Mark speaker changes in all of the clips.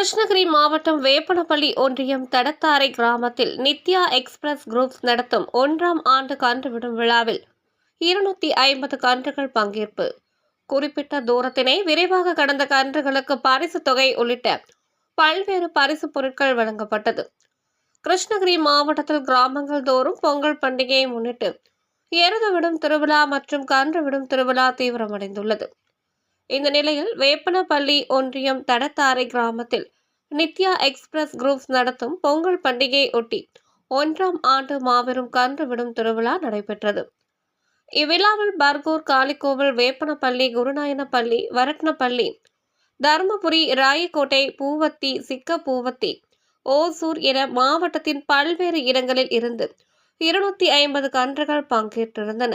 Speaker 1: கிருஷ்ணகிரி மாவட்டம் வேப்பனப்பள்ளி ஒன்றியம் தடத்தாரை கிராமத்தில் நித்யா எக்ஸ்பிரஸ் குரூப்ஸ் நடத்தும் ஒன்றாம் ஆண்டு கன்றுவிடும் விழாவில் இருநூத்தி ஐம்பது கன்றுகள் பங்கேற்பு. குறிப்பிட்ட தூரத்தினை விரைவாக கடந்த கன்றுகளுக்கு பரிசு தொகை உள்ளிட்ட பல்வேறு பரிசு பொருட்கள் வழங்கப்பட்டது. கிருஷ்ணகிரி மாவட்டத்தில் கிராமங்கள் தோறும் பொங்கல் பண்டிகையை முன்னிட்டு எருது விடும் திருவிழா மற்றும் கன்று விடும் திருவிழா தீவிரமடைந்துள்ளது. இந்த நிலையில் வேப்பனப்பள்ளி ஒன்றியம் தடத்தாரை கிராமத்தில் நித்யா எக்ஸ்பிரஸ் குரூப்ஸ் நடத்தும் பொங்கல் பண்டிகையை ஒட்டி ஒன்றாம் ஆண்டு மாபெரும் கன்று விடும் திருவிழா நடைபெற்றது. இவ்விழாவில் பர்கூர் காளிக்கோவில் வேப்பனப்பள்ளி குருநாயனப்பள்ளி வரட்னப்பள்ளி தருமபுரி ராயக்கோட்டை பூவத்தி சிக்கப்பூவத்தி ஓசூர் என மாவட்டத்தின் பல்வேறு இடங்களில் இருந்து இருநூத்தி ஐம்பது கன்றுகள் பங்கேற்றிருந்தன.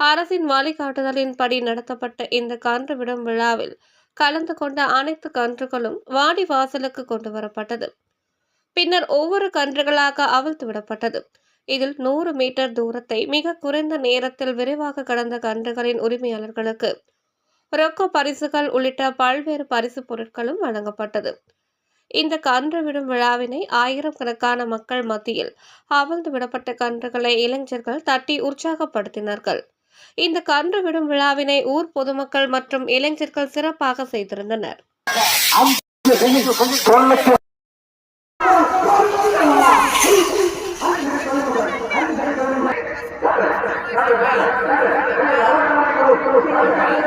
Speaker 1: அரசின் வழிகாட்டுதலின்படி நடத்தப்பட்ட இந்த கன்று விடும் விழாவில் கலந்து கொண்ட அனைத்து கன்றுகளும் வாடி வாசலுக்கு கொண்டு வரப்பட்டது. பின்னர் ஒவ்வொரு கன்றுகளாக அவிழ்த்து விடப்பட்டது. இதில் நூறு மீட்டர் தூரத்தை மிக குறைந்த நேரத்தில் விரைவாக கடந்த கன்றுகளின் உரிமையாளர்களுக்கு ரொக்க பரிசுகள் உள்ளிட்ட பல்வேறு பரிசு பொருட்களும் வழங்கப்பட்டது. இந்த கன்று விடும் விழாவினை ஆயிரம் கணக்கான மக்கள் மத்தியில் அவிழ்ந்து விடப்பட்ட கன்றுகளை இளைஞர்கள் தட்டி உற்சாகப்படுத்தினார்கள். இந்த கன்று விடும் விழாவினை ஊர் பொதுமக்கள் மற்றும் இளைஞர்கள் சிறப்பாக செய்திருந்தனர்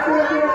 Speaker 2: Thank you.